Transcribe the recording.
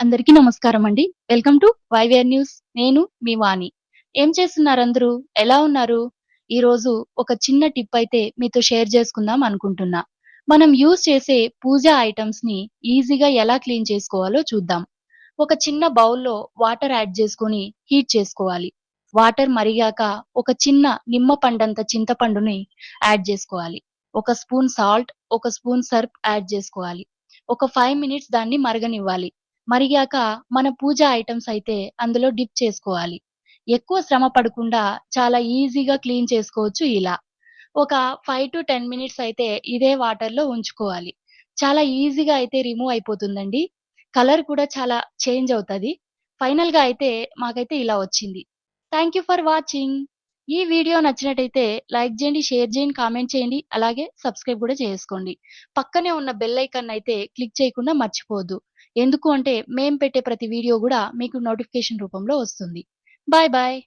అందరికీ నమస్కారం అండి. Welcome to YVR news. నేను మీ వాణి. ఏం చేస్తున్నారు అందరూ ఎలా ఉన్నారు? ఈరోజు ఒక చిన్న టిప్ అయితే మీతో షేర్ చేసుకుందాం అనుకుంటున్నా. మనం యూజ్ చేసే పూజా ఐటమ్స్ని ఈజీగా ఎలా క్లీన్ చేసుకోవాలో చూద్దాం. ఒక చిన్న బౌల్‌లో వాటర్ యాడ్ చేసుకొని హీట్ చేసుకోవాలి. వాటర్ మరిగాక ఒక చిన్న నిమ్మ పండంత చింతపండుని యాడ్ చేసుకోవాలి. ఒక స్పూన్ సాల్ట్, ఒక స్పూన్ సర్ఫ్ యాడ్ చేసుకోవాలి. ఒక ఫైవ్ మినిట్స్ దాన్ని మరగనివ్వాలి. మరిగాక మన పూజ ఐటమ్స్ అయితే అందులో డిప్ చేసుకోవాలి. ఎక్కువ శ్రమ పడకుండా చాలా ఈజీగా క్లీన్ చేసుకోవచ్చు ఇలా. ఒక 5-10 మినిట్స్ అయితే ఇదే వాటర్లో ఉంచుకోవాలి. చాలా ఈజీగా అయితే రిమూవ్ అయిపోతుందండి. కలర్ కూడా చాలా చేంజ్ అవుతది. ఫైనల్‌గా అయితే మాకైతే ఇలా వచ్చింది. Thank you for watching. ఈ వీడియో నచ్చినట్టయితే లైక్ చేయండి, షేర్ చేయండి, కామెంట్ చేయండి. అలాగే సబ్స్క్రైబ్ కూడా చేసుకోండి. పక్కనే ఉన్న బెల్ ఐకాన్ అయితే క్లిక్ చేయకుండా మర్చిపోవద్దు. ఎందుకు అంటే మేము పెట్టే ప్రతి వీడియో కూడా మీకు నోటిఫికేషన్ రూపంలో వస్తుంది. Bye bye.